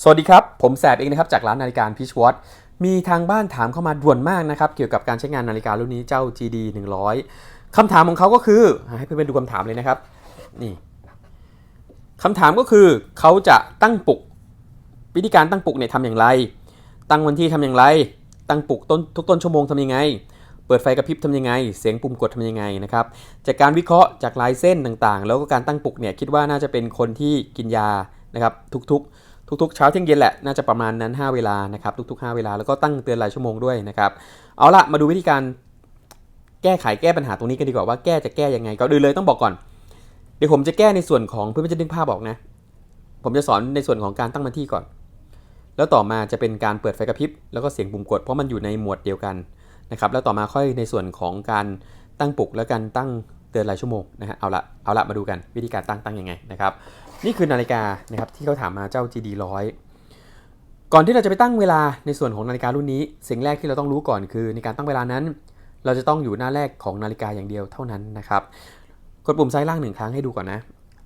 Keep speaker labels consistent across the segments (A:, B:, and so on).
A: สวัสดีครับ ผมแสบเองนะครับจากร้านนาฬิกาพิชวอตมีทางบ้านถามเข้ามาด่วนมากนะครับ เกี่ยวกับการใช้งานนาฬิการุ่นนี้เจ้า GD 100คำถามของเขาก็คือ ให้เพื่อนๆดูคำถามเลยนะครับ นี่คำถามก็คือเขาจะตั้งปลุก วิธีการตั้งปลุกเนี่ยทำอย่างไร ตั้งวันที่ทำอย่างไร ตั้งปลุกต้นทุกต้นชั่วโมงทำยังไง เปิดไฟกระพริบทำยังไง เสียงปุ่มกดทำยังไงนะครับ จากการวิเคราะห์จากลายเส้นต่างๆ แล้วก็การตั้งปลุกเนี่ยคิดว่าน่าจะเป็นคนที่กินยานะครับทุกๆ ทุกๆเช้าเที่ยงเย็นแหละน่าจะประมาณนั้น 5 เวลานะครับทุกๆ 5 เวลาแล้วก็ตั้งเตือนรายชั่วโมงด้วยนะครับเอาละมาดูวิธีการแก้ไขแก้ปัญหาตรงนี้กันดีกว่าว่าแก้จะแก้ยังไงก็ดูเลยต้องบอกก่อน เดี๋ยวผมจะแก้ในส่วนของเพื่อนๆจะนึกภาพบอกนะ ผมจะสอนในส่วนของการตั้งมันที่ก่อน แล้วต่อมาจะเป็นการเปิดไฟกระพริบแล้วก็เสียงปุ่มกดเพราะมันอยู่ในหมวดเดียวกันนะครับแล้วต่อมาค่อยในส่วนของการตั้งปลุกและการตั้งเตือนรายชั่วโมงนะฮะเอาละเอาละมาดูกันวิธีการตั้งตั้งยังไงนะครับ นี่คือนาฬิกานะครับที่เขาถามมาเจ้า GD 100 ก่อนที่เราจะไปตั้งเวลาในส่วนของนาฬิการุ่นนี้ สิ่งแรกที่เราต้องรู้ก่อนคือ ในการตั้งเวลานั้น เราจะต้องอยู่หน้าแรกของนาฬิกาอย่างเดียวเท่านั้นนะครับกดปุ่มซ้ายล่างหนึ่งครั้งให้ดูก่อนนะ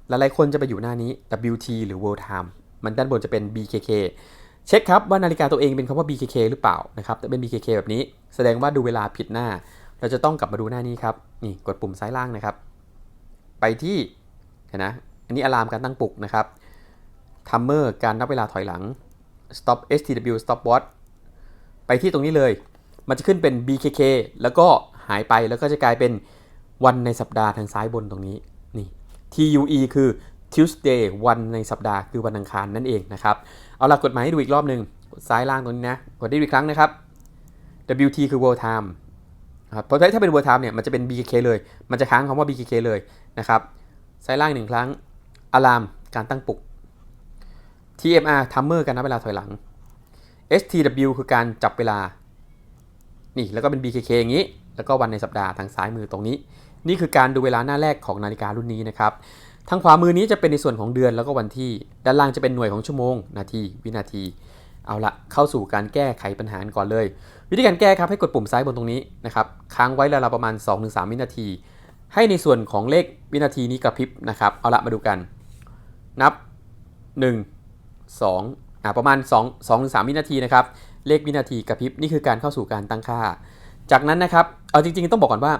A: หลายๆคนจะไปอยู่หน้านี้ WT หรือ World Time มันด้านบนจะเป็น BKK เช็คครับว่านาฬิกาตัวเองเป็นคำว่า BKK หรือเปล่านะครับแต่เป็น BKK แบบนี้ แสดงว่าดูเวลาผิดหน้า เราจะต้องกลับมาดูหน้านี้ครับ นี่กดปุ่มซ้ายล่างนะครับ ไปที่เห็นนะ อันนี้อะลามการตั้งปลุกนะครับทัมเมอร์การนับเวลาถอยหลัง stop stw stop watch ไปที่ตรงนี้เลย มันจะขึ้นเป็น bkk แล้วก็หายไปแล้วก็จะกลายเป็นวันในสัปดาห์ทางซ้ายบนตรงนี้นี่ tue คือ tuesday วันในสัปดาห์คือวันอังคารนั่นเองนะครับ เอาหลักกฎหมายให้ดูอีกรอบหนึ่งซ้ายล่างตรงนี้นะ กดได้อีกครั้งนะครับ wt คือ world time ครับเพราะถ้าเป็น world time เนี่ยมันจะเป็น bkk เลย มันจะค้างคำว่า bkk เลยนะครับ ซ้ายล่างหนึ่งครั้ง อะลามการตั้งปลุก TMR timer การนับเวลาถอยหลัง STW คือการจับเวลา นี่แล้วก็เป็น BKK อย่างนี้ แล้วก็วันในสัปดาห์ทางซ้ายมือตรงนี้ นี่คือการดูเวลาหน้าแรกของนาฬิการุ่นนี้นะครับ ทางขวามือนี้จะเป็นในส่วนของเดือนแล้วก็วันที่ ด้านล่างจะเป็นหน่วยของชั่วโมง นาที วินาที เอาละเข้าสู่การแก้ไขปัญหาก่อนเลย วิธีการแก้ครับให้กดปุ่มซ้ายบนตรงนี้นะครับค้างไว้ราวๆประมาณ 2-3 วินาที ให้ในส่วนของเลขวินาทีนี้กระพริบนะครับ เอาละมาดูกัน นับ 1 2อ่าประมาณ 2 2ถึง3วินาทีนะครับ เลขวินาทีกระพริบนี่คือการเข้าสู่การตั้งค่า จากนั้นนะครับ เอาจริงๆ ต้องบอกก่อนว่า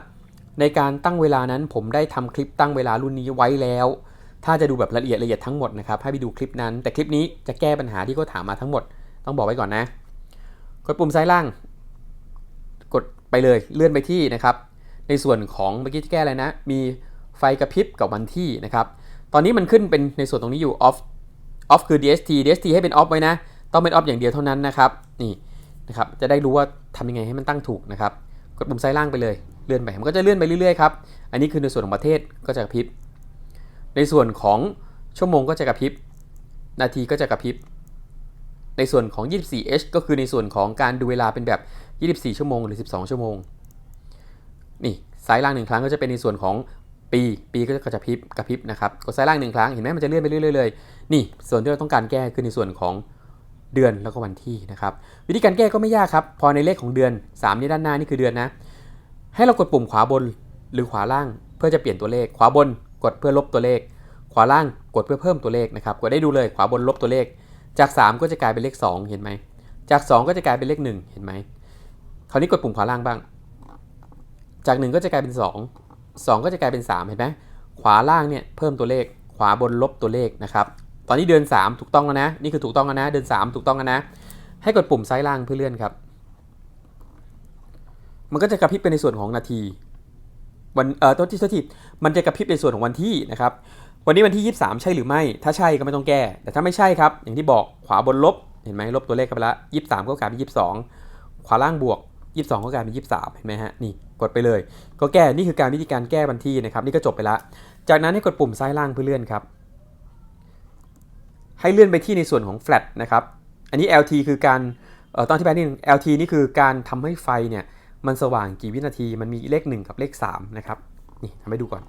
A: ในการตั้งเวลานั้นผมได้ทำคลิปตั้งเวลารุ่นนี้ไว้แล้ว ถ้าจะดูแบบละเอียดละเอียดทั้งหมดนะครับ ให้ไปดูคลิปนั้น แต่คลิปนี้จะแก้ปัญหาที่เขาถามมาทั้งหมด ต้องบอกไว้ก่อนนะ กดปุ่มซ้ายล่าง กดไปเลยเลื่อนไปที่นะครับ ในส่วนของเมื่อกี้ที่แก้อะไรนะ มีไฟกระพริบกับวันที่นะครับ ตอนนี้มันขึ้นเป็นในส่วนตรงนี้อยู่ off off คือ DST DST ให้เป็น off ไว้นะ ต้องเป็น off อย่างเดียวเท่านั้นนะครับ นี่นะครับ จะได้รู้ว่าทำยังไงให้มันตั้งถูกนะครับ กดปุ่มซ้ายล่างไปเลย เลื่อนไป มันก็จะเลื่อนไปเรื่อยๆครับ อันนี้คือในส่วนของประเทศก็จะกระพริบ ในส่วนของชั่วโมงก็จะกระพริบ นาทีก็จะกระพริบ ในส่วนของ 24h ก็คือในส่วนของการดูเวลาเป็นแบบ 24 ชั่วโมงหรือ 12 ชั่วโมง นี่ซ้ายล่างหนึ่งครั้งก็จะเป็นในส่วนของ ปีปีก็จะกระพริบกระพริบนะครับกดซ้ายล่างหนึ่งครั้งเห็นไหมมันจะเลื่อนไปเรื่อยๆเลยนี่ส่วนที่เราต้องการแก้คือในส่วนของเดือนแล้วก็วันที่นะครับวิธีการแก้ก็ไม่ยากครับ พอในเลขของเดือน 3 นี่ด้านหน้านี่คือเดือนนะ ให้เรากดปุ่มขวาบนหรือขวาล่างเพื่อจะเปลี่ยนตัวเลข ขวาบนกดเพื่อลบตัวเลข ขวาล่างกดเพื่อเพิ่มตัวเลขนะครับกดได้ดูเลยขวาบนลบตัวเลข จาก 3 ก็จะกลายเป็นเลข 2 เห็นไหมจาก 2 ก็จะกลายเป็นเลข 1 เห็นไหมคราวนี้กดปุ่มขวาล่างบ้าง จาก 1 ก็จะกลายเป็น 2 2 ก็จะกลายเป็น 3 เห็นไหมขวาล่างเนี่ยเพิ่มตัวเลข ขวาบนลบตัวเลขนะครับตอนนี้เดือน 3 ถูกต้องแล้วนะ นี่คือถูกต้องแล้วนะ เดือน 3 ถูกต้องแล้วนะ ให้กดปุ่มซ้ายล่างเพื่อเลื่อนครับ มันก็จะกระพริบเป็นในส่วนของนาที วันเอ่อตัวที่ตัวที่มันจะกระพริบในส่วนของวันที่นะครับ วันนี้วันที่ 23 ใช่หรือไม่ ถ้าใช่ก็ไม่ต้องแก้ แต่ถ้าไม่ใช่ครับ อย่างที่บอกขวาบนลบ เห็นไหมลบตัวเลขกันไปละ23 ก็กลายเป็น 22 ขวาล่างบวก 22ก็กลายเป็น23เห็นไหมฮะนี่กดไปเลย ก็แก้นี่คือการวิธีการแก้วันที่นะครับนี่ก็จบไปละ จากนั้นให้กดปุ่มซ้ายล่างเพื่อเลื่อนครับ ให้เลื่อนไปที่ในส่วนของ flat นะครับอันนี้ LT คือการออต้องอธิบายนิดนึง LT นี่คือการทำให้ไฟเนี่ยมันสว่างกี่วินาทีมันมีเลข 1 กับเลข3นะครับนี่ทำให้ดูก่อน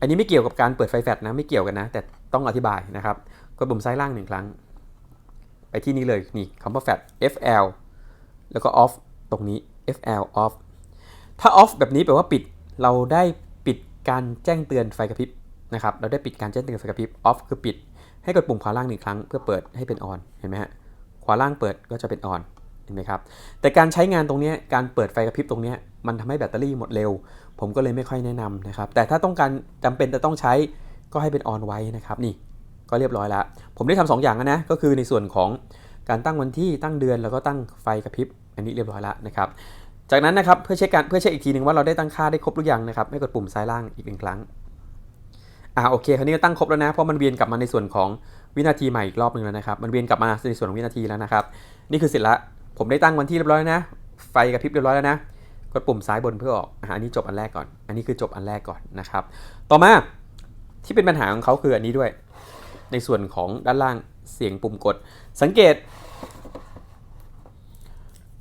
A: อันนี้ไม่เกี่ยวกับการเปิดไฟแฟลชนะไม่เกี่ยวกันนะ แต่ต้องอธิบายนะครับกดปุ่มซ้ายล่างหนึ่งครั้ง ไปที่นี้เลยนี่คำว่าแฟลช FL แล้วก็ off ตรงนี้ FL off ถ้า off แบบนี้แปลว่าปิด เราได้ปิดการแจ้งเตือนไฟกระพริบนะครับ เราได้ปิดการแจ้งเตือนไฟกระพริบ off คือปิด ให้กดปุ่มขวาล่างหนึ่งครั้งเพื่อเปิดให้เป็นออนเห็นไหมฮะ ขวาล่างเปิดก็จะเป็นออนเห็นไหมครับ แต่การใช้งานตรงนี้การเปิดไฟกระพริบตรงนี้มันทำให้แบตเตอรี่หมดเร็ว ผมก็เลยไม่ค่อยแนะนำนะครับ แต่ถ้าต้องการจำเป็นจะต้องใช้ก็ให้เป็นออนไว้นะครับ นี่ ก็เรียบร้อยแล้ว ผมได้ทำสองอย่างนะ ก็คือในส่วนของการตั้งวันที่ตั้งเดือนแล้วก็ตั้งไฟกระพริบ อันนี้เรียบร้อยแล้วนะครับ จากนั้นนะครับเพื่อเช็คการเพื่อเช็คอีกทีหนึ่งว่าเราได้ตั้งค่าได้ครบหรือยังนะครับให้กดปุ่มซ้ายล่างอีกหนึ่งครั้งอ่าโอเคคราวนี้ก็ตั้งครบแล้วนะเพราะมันเวียนกลับมาในส่วนของวินาทีใหม่อีกรอบหนึ่งแล้วนะครับ มันเวียนกลับมาในส่วนของวินาทีแล้วนะครับ นี่คือเสร็จละผมได้ตั้งวันที่เรียบร้อยแล้วนะ ไฟกระพริบเรียบร้อยแล้วนะกดปุ่มซ้ายบนเพื่อออกอ่าอันนี้จบอันแรกก่อน อันนี้คือจบอันแรกก่อนนะครับ ต่อมาที่เป็นปัญหาของเขาคืออันนี้ด้วย ในส่วนของด้านล่างเสียงปุ่มกด สังเกต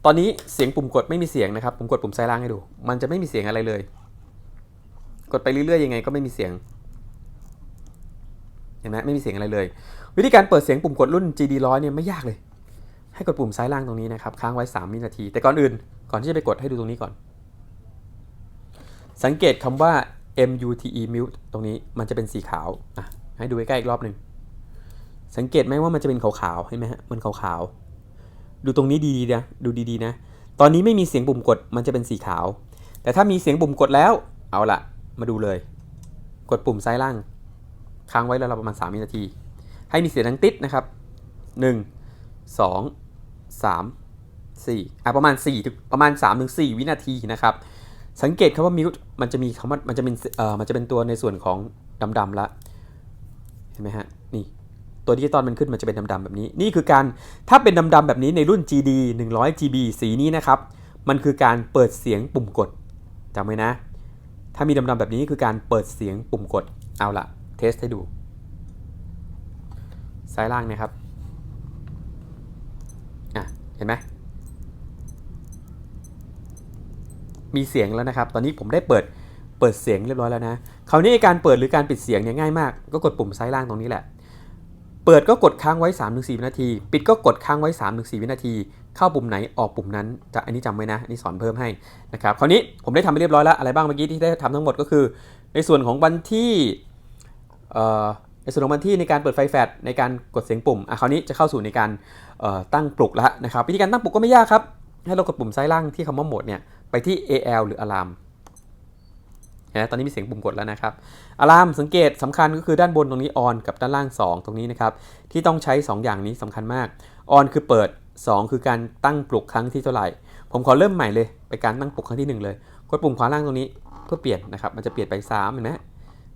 A: ตอนนี้เสียงปุ่มกดไม่มีเสียงนะครับ ผมกดปุ่มซ้ายล่างให้ดู มันจะไม่มีเสียงอะไรเลย กดไปเรื่อยๆยังไงก็ไม่มีเสียง เห็นไหมไม่มีเสียงอะไรเลย วิธีการเปิดเสียงปุ่มกดรุ่น GD 100เนี่ยไม่ยากเลย ให้กดปุ่มซ้ายล่างตรงนี้นะครับ ค้างไว้ 3 วินาที แต่ก่อนอื่น ก่อนที่จะไปกดให้ดูตรงนี้ก่อน สังเกตคำว่า MUTE mute ตรงนี้มันจะเป็นสีขาวอะให้ดูใกล้ๆอีกรอบหนึ่งสังเกตไหมว่ามันจะเป็นขาวๆเห็นไหมฮะมันขาวๆ ดูตรงนี้ดีๆนะดูดีๆนะ ตอนนี้ไม่มีเสียงปุ่มกดมันจะเป็นสีขาว แต่ถ้ามีเสียงปุ่มกดแล้วเอาละมาดูเลย กดปุ่มซ้ายล่าง ค้างไว้แล้วเราประมาณ3วินาที ให้มีเสียงดังติดนะครับ 1 2 3 4อะประมาณ4ถึงประมาณ3ถึง4วินาทีนะครับ สังเกตคำว่า mute มันจะมีคำว่ามันจะเป็นเอ่อมันจะเป็นตัวในส่วนของดำๆละเห็นไหมฮะนี่ ตัวดิจิตอลมันขึ้นมันจะเป็นดำๆแบบนี้ นี่คือการถ้าเป็นดำๆแบบนี้ในรุ่น GD 100 GB สีนี้นะครับ มันคือการเปิดเสียงปุ่มกดจำไว้นะ ถ้ามีดำๆแบบนี้คือการเปิดเสียงปุ่มกด เอาละเทสให้ดู ซ้ายล่างนะครับ อะ เห็นไหม มีเสียงแล้วนะครับ ตอนนี้ผมได้เปิด เปิดเสียงเรียบร้อยแล้วนะ คราวนี้การเปิดหรือการปิดเสียงเนี่ยง่ายมาก ก็กดปุ่มซ้ายล่างตรงนี้แหละ เปิดก็กดค้างไว้ 3-4 วินาที ปิดก็กดค้างไว้ 3-4 วินาที เข้าปุ่มไหนออกปุ่มนั้นจะอันนี้จำไว้นะอันนี้สอนเพิ่มให้นะครับคราวนี้ผมได้ทำไปเรียบร้อยแล้วอะไรบ้างเมื่อกี้ที่ได้ทำทั้งหมดก็คือ ในส่วนของวันที่ในส่วนของวันที่ในการเปิดไฟแฟลชในการกดเสียงปุ่มอะคราวนี้จะเข้าสู่ในการตั้งปลุกแล้วนะครับวิธีการตั้งปลุกก็ไม่ยากครับให้เรากดปุ่มซ้ายล่างที่คำว่าโหมดเนี่ยไปที่ AL หรือ Alarm นะตอนนี้มีเสียงปุ่มกดแล้วนะครับอะลามสังเกตสำคัญก็คือด้านบนตรงนี้ on กับด้านล่าง 2 ตรงนี้นะครับที่ต้องใช้ 2 อย่างนี้สำคัญมาก on คือเปิด 2 คือการตั้งปลุกครั้งที่เท่าไหร่ ผมขอเริ่มใหม่เลยไปการตั้งปลุกครั้งที่ 1 เลยกดปุ่มขวาล่างตรงนี้เพื่อเปลี่ยนนะครับมันจะเปลี่ยนไป3เห็นไหม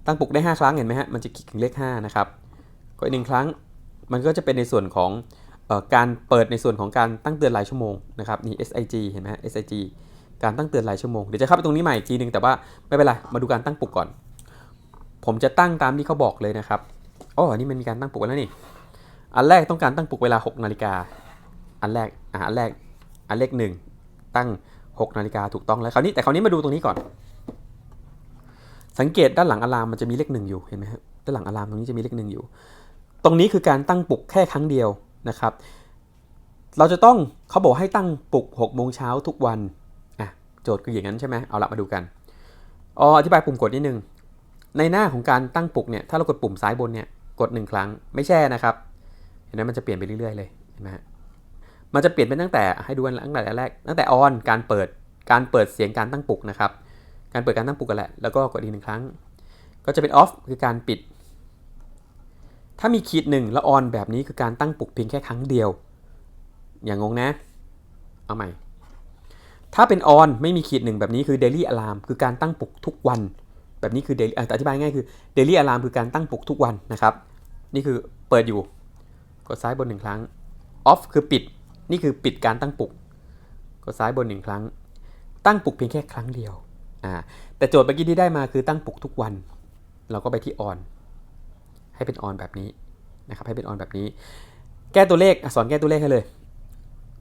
A: ตั้งปลุกได้ 5 ครั้งเห็นไหมฮะมันจะคลิกถึงเลข5นะครับกดอีกหนึ่งครั้งมันก็จะเป็นในส่วนของออการเปิดในส่วนของการตั้งเตือนรายชั่วโมงนะครับนี่ SIG เห็นไหมฮะ SIG การตั้งเตือนรายชั่วโมง เดี๋ยวจะเข้าไปตรงนี้ใหม่อีกทีนึงแต่ว่าไม่เป็นไร มาดูการตั้งปลุกก่อน ผมจะตั้งตามที่เขาบอกเลยนะครับอ๋อันนี้มันมีการตั้งปลุกแล้วนี่ อันแรกต้องการตั้งปลุกเวลา6นาฬิกา อันแรกอ่าอันแรก อันเลขหนึ่งตั้ง6นาฬิกาถูกต้องแล้วคราวนี้แต่คราวนี้มาดูตรงนี้ก่อน สังเกตด้านหลังอะลามมันจะมีเลขหนึ่งอยู่เห็นไหมครับด้านหลังอะลามตรงนี้จะมีเลขหนึ่งอยู่ ตรงนี้คือการตั้งปลุกแค่ครั้งเดียวนะครับ เราจะต้องเขาบอกให้ตั้งปลุก6โมงเช้าทุกวัน โจทย์คืออย่างนั้นใช่ไหมเอาละมาดูกันอ๋ออธิบายปุ่มกดนิดนึง ในหน้าของการตั้งปลุกเนี่ยถ้าเรากดปุ่มซ้ายบนเนี่ยกด 1 ครั้งไม่แช่นะครับ เห็นไหมมันจะเปลี่ยนไปเรื่อยๆเลยเห็นไหมฮะมันจะเปลี่ยนเป็นตั้งแต่ให้ดูกันตั้งแต่แรกตั้งแต่ออนการเปิดการเปิดเสียงการตั้งปลุกนะครับ การเปิดการตั้งปลุกกันแหละแล้วก็กดอีกหนึ่งครั้ง ก็จะเป็นออฟคือการปิด ถ้ามีขีดหนึ่งแล้วออนแบบนี้คือการตั้งปลุกเพียงแค่ครั้งเดียว อย่างงงนะ เอาใหม่ ถ้าเป็น on ไม่มีขีดหนึ่งแบบนี้คือ daily alarm คือการตั้งปลุกทุกวัน แบบนี้คือ daily อ่อธิบายง่ายคือ daily alarm คือการตั้งปลุกทุกวันนะครับ นี่คือเปิดอยู่ กดซ้ายบนหนึ่งครั้ง off คือปิด นี่คือปิดการตั้งปลุก กดซ้ายบนหนึ่งครั้ง ตั้งปลุกเพียงแค่ครั้งเดียวอ่าแต่โจทย์เมื่อกี้ที่ได้มาคือตั้งปลุกทุกวัน เราก็ไปที่ on ให้เป็น on แบบนี้นะครับให้เป็น on แบบนี้ แก้ตัวเลขอสอนแก้ตัวเลขให้เลย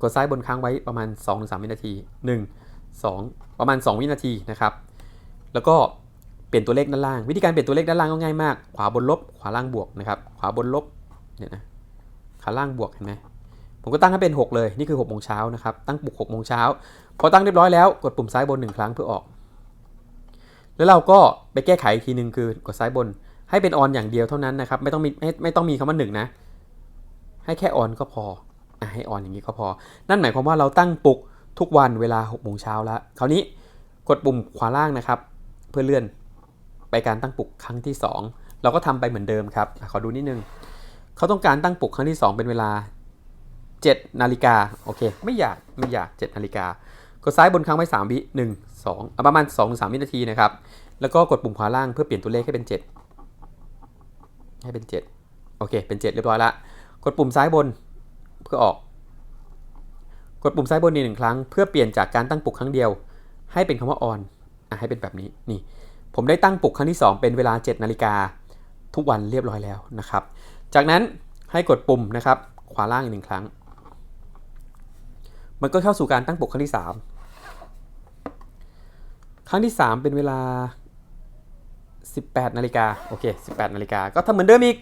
A: กดซ้ายบนค้างไว้ประมาณ 2-3 วินาที 1 2 ประมาณ 2 วินาทีนะครับ แล้วก็เปลี่ยนตัวเลขด้านล่าง วิธีการเปลี่ยนตัวเลขด้านล่างก็ง่ายมาก ขวาบนลบ ขวาล่างบวกนะครับ ขวาบนลบ เนี่ยนะ ขาล่างบวกเห็นไหมผมก็ตั้งให้เป็น 6 เลย นี่คือ6โมงเช้านะครับ ตั้งปลุก6โมงเช้า พอตั้งเรียบร้อยแล้วกดปุ่มซ้ายบน 1 ครั้งเพื่อออก แล้วเราก็ไปแก้ไขอีกทีหนึ่งคือกดซ้ายบน ให้เป็นออนอย่างเดียวเท่านั้นนะครับ ไม่ต้องมีไม่ไม่ต้องมีคำว่าหนึ่งนะ ให้แค่ออนก็พอ ให้ออนอย่างนี้ก็พอ นั่นหมายความว่าเราตั้งปลุกทุกวันเวลา6โมงเช้าแล้ว คราวนี้กดปุ่มขวาล่างนะครับ เพื่อเลื่อนไปการตั้งปลุกครั้งที่ 2 เราก็ทำไปเหมือนเดิมครับขอดูนิดนึงเขาต้องการตั้งปลุกครั้งที่ 2 เป็นเวลา 7 นาฬิกาโอเค ไม่อยากไม่อยาก 7 นาฬิกากดซ้ายบนครั้งไว้3วิ1 2อะประมาณ2 3วินาทีนะครับ แล้วก็กดปุ่มขวาล่างเพื่อเปลี่ยนตัวเลขให้เป็น 7 ให้เป็น 7 โอเค เป็น 7 เรียบร้อยละ กดปุ่มซ้ายบน เพื่อออก กดปุ่มซ้ายบนอีกหนึ่งครั้ง เพื่อเปลี่ยนจากการตั้งปลุกครั้งเดียว ให้เป็นคำว่า on อะให้เป็นแบบนี้นี่ ผมได้ตั้งปลุกครั้งที่ 2 เป็นเวลา 7นาฬิกาทุกวันเรียบร้อยแล้วนะครับ จากนั้นให้กดปุ่มนะครับขวาล่างอีกหนึ่งครั้ง มันก็เข้าสู่การตั้งปลุกครั้งที่ 3 ครั้งที่ 3 เป็นเวลา 18นาฬิกาโอเค18นาฬิกาก็ทำเหมือนเดิมอีก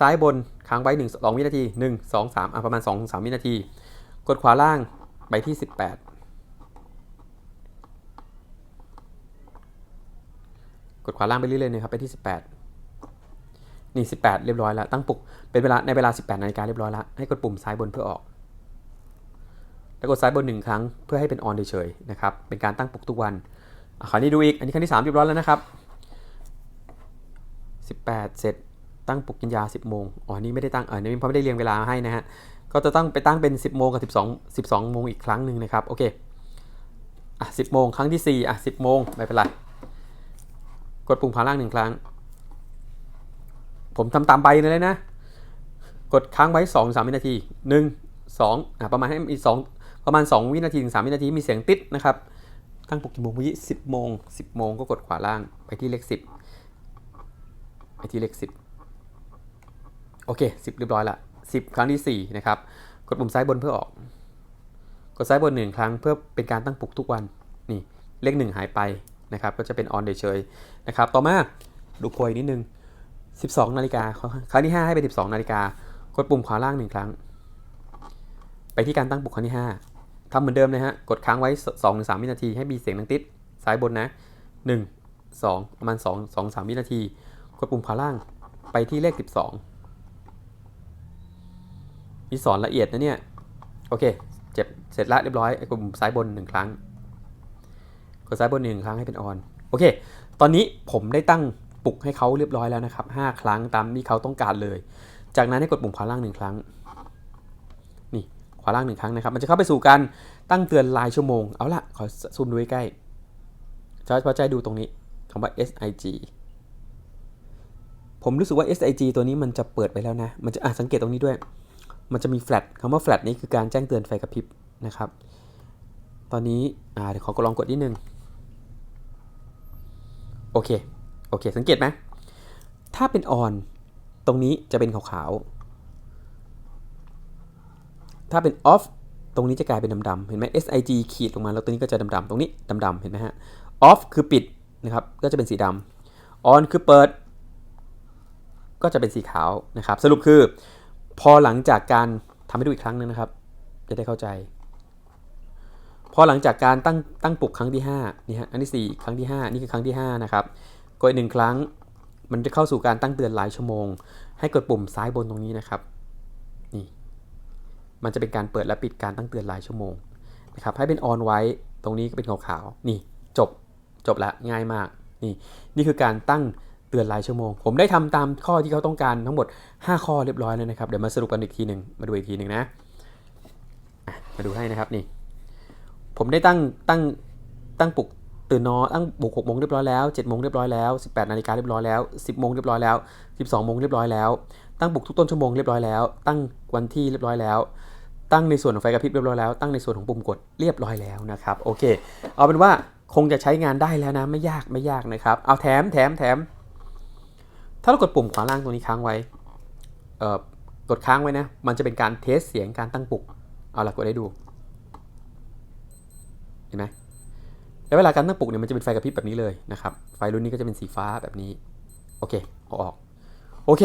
A: ซ้ายบน ค้างไว้1 2วินาที 1 2 3อะประมาณ2 3วินาที กดขวาล่างไปที่ 18 กดขวาล่างไปเรื่อยๆนะครับไปที่ 18 นี่ 18 เรียบร้อยแล้ว ตั้งปลุกเป็นเวลาในเวลา 18นาฬิกาเรียบร้อยแล้ว ให้กดปุ่มซ้ายบนเพื่อออก แล้วกดซ้ายบนหนึ่งครั้งเพื่อให้เป็นออนเฉยๆนะครับ เป็นการตั้งปลุกทุกวันคราวนี้ดูอีก อันนี้ครั้งที่ 3 เรียบร้อยแล้วนะครับ 18 เสร็จ ตั้งปลุกกินยา 10 โมง อ๋อ นี่ไม่ได้ตั้งเออนี่เพราะไม่ได้เรียงเวลาให้นะฮะ ก็จะต้องไปตั้งเป็น 10 โมงกับ 12 12 โมงอีกครั้งหนึ่งนะครับ โอเค อะ 10 โมงครั้งที่ 4 อะ 10 โมงไม่เป็นไร กดปุ่มขวาล่างหนึ่งครั้ง ผมทำตามใบเลยนะ กดค้างไว้ 2 3 วินาที 1 2อะประมาณให้มี2ประมาณ 2 วินาทีถึง 3 วินาที มีเสียงติดนะครับ ตั้งปลุกกี่โมงวิ10 โมง 10 โมงก็กดขวาล่างไปที่เลข 10 ไปที่เลข 10 โอเค 10 เรียบร้อยละ 10 ครั้งที่ 4 นะครับ กดปุ่มซ้ายบนเพื่อออก กดซ้ายบน1ครั้งเพื่อเป็นการตั้งปลุกทุกวัน นี่ เลข 1 หายไปนะครับ ก็จะเป็นออนเฉยๆนะครับ ต่อมาดูโพยนิดนึง 12 นาฬิกา ครั้งที่ 5 ให้เป็น 12 นาฬิกา กดปุ่มขวาล่าง 1 ครั้ง ไปที่การตั้งปลุกครั้งที่ 5ทำเหมือนเดิมนะฮะ กดค้างไว้ 2-3 วินาที ให้มีเสียงดังติด ซ้ายบนนะ 1 2 ประมาณ 2 2 3 วินาที กดปุ่มขวาล่าง ไปที่เลข 12 มีสอนละเอียดนะเนี่ย โอเค เจ็บ เสร็จละเรียบร้อยกดปุ่มซ้ายบน1ครั้ง กดซ้ายบน1ครั้งให้เป็นออน โอเค ตอนนี้ผมได้ตั้งปลุกให้เขาเรียบร้อยแล้วนะครับ 5 ครั้งตามที่เขาต้องการเลย จากนั้นให้กดปุ่มขวาล่าง1ครั้ง นี่ขวาล่าง1ครั้งนะครับ มันจะเข้าไปสู่การตั้งเตือนรายชั่วโมง เอาละขอซูมดูใกล้ๆจะพอใจดูตรงนี้คำว่า SIG ผมรู้สึกว่า SIG ตัวนี้มันจะเปิดไปแล้วนะ มันจะอะสังเกตตรงนี้ด้วย มันจะมีแฟลชคำว่าแฟลชนี้คือการแจ้งเตือนไฟกระพริบนะครับ ตอนนี้เดี๋ยวขอลองกดนิดนึง โอเค โอเค สังเกตไหมถ้าเป็นออนตรงนี้จะเป็นขาวๆ ถ้าเป็นออฟตรงนี้จะกลายเป็นดำๆ เห็นไหม SIG ขีดลงมาแล้วตัวนี้ก็จะดำๆ ตรงนี้ดำๆ เห็นไหมฮะออฟคือปิดนะครับ ก็จะเป็นสีดำออนคือเปิด ก็จะเป็นสีขาวนะครับ สรุปคือ พอหลังจากการทำให้ดูอีกครั้งหนึงนะครับ จะได้เข้าใจ พอหลังจากการตั้งตั้งปลุกครั้งที่5นี่ฮะอันที่ 4 ครั้งที่ 5 นี่คือครั้งที่5นะครับกดอีกหนึ่งครั้งมันจะเข้าสู่การตั้งเตือนรายชั่วโมง ให้กดปุ่มซ้ายบนตรงนี้นะครับนี่มันจะเป็นการเปิดและปิดการตั้งเตือนรายชั่วโมงนะครับให้เป็นออนไว้ตรงนี้ก็เป็นขาวๆนี่จบจบละง่ายมากนี่นี่คือการตั้ง เตือนรายชั่วโมง ผมได้ทำตามข้อที่เขาต้องการทั้งหมด 5 ข้อเรียบร้อยแล้วนะครับ เดี๋ยวมาสรุปกันอีกทีหนึ่งมาดูอีกทีหนึ่งนะอะมาดูให้นะครับนี่ ผมได้ตั้งตั้งตั้งปลุกตื่นนอนตั้งปลุก6โมงเรียบร้อยแล้ว7โมงเรียบร้อยแล้ว 18นาฬิกาเรียบร้อยแล้ว 10โมงเรียบร้อยแล้ว 12โมงเรียบร้อยแล้ว ตั้งปลุกทุกต้นชั่วโมงเรียบร้อยแล้ว ตั้งวันที่เรียบร้อยแล้ว ตั้งในส่วนของไฟกระพริบเรียบร้อยแล้ว ตั้งในส่วนของปุ่มกดเรียบร้อยแล้วนะครับ โอเค เอาเป็นว่าคงจะใช้งานได้แล้วนะ ไม่ยากไม่ยากนะครับ เอาแถมแถมแถม ถ้าเรากดปุ่มขวาล่างตรงนี้ค้างไว้เอ่อกดค้างไว้นะ มันจะเป็นการเทสเสียงการตั้งปลุก เอาล่ะกดให้ดู เห็นไหมแล้วเวลาการตั้งปลุกเนี่ยมันจะเป็นไฟกระพริบแบบนี้เลยนะครับ ไฟรุ่นนี้ก็จะเป็นสีฟ้าแบบนี้ โอเคเอาออก โอเค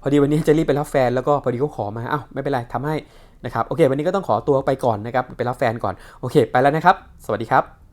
A: พอดีวันนี้จะรีบไปรับแฟนแล้วก็พอดีเขาขอมาอ้าวไม่เป็นไรทำให้นะครับ โอเค วันนี้ก็ต้องขอตัวไปก่อนนะครับ ไปรับแฟนก่อน โอเค ไปแล้วนะครับ สวัสดีครับ